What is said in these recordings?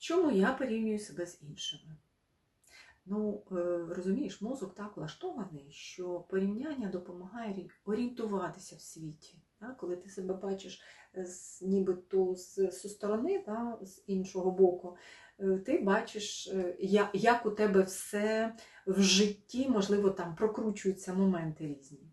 Чому я порівнюю себе з іншими? Ну, е, розумієш, мозок так влаштований, що порівняння допомагає орієнтуватися в світі. Коли ти себе бачиш е, з, нібито з, зі сторони, з іншого боку, е, ти бачиш, як у тебе все в житті, можливо, там прокручуються моменти різні.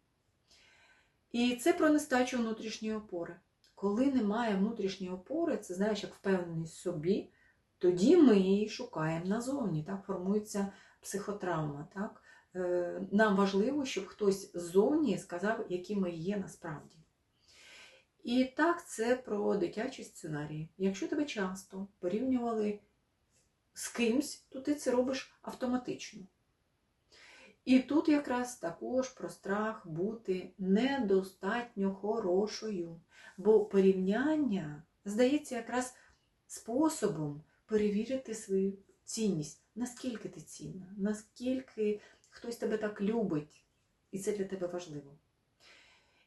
І це про нестачу внутрішньої опори. Коли немає внутрішньої опори, це знаєш, як впевненість собі, тоді ми її шукаємо назовні. Так формується психотравма. Так? Е, Нам важливо, щоб хтось ззовні сказав, які ми є насправді. І так, це про дитячі сценарії. Якщо тебе часто порівнювали з кимсь, то ти це робиш автоматично. І тут якраз також про страх бути недостатньо хорошою, бо порівняння здається якраз способом перевірити свою цінність, наскільки ти цінна, наскільки хтось тебе так любить, і це для тебе важливо.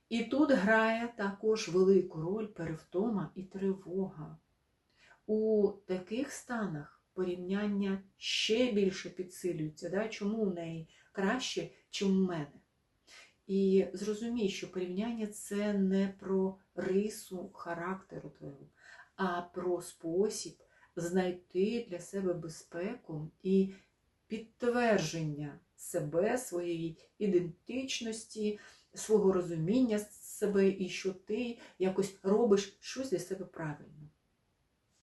І тут грає також велику роль перевтома і тривога. У таких станах порівняння ще більше підсилюється. Да? Чому у неї краще, чим у мене? І зрозумій, що порівняння це не про рису характеру твого, а про спосіб знайти для себе безпеку і підтвердження себе, своєї ідентичності, свого розуміння себе і що ти якось робиш щось для себе правильно.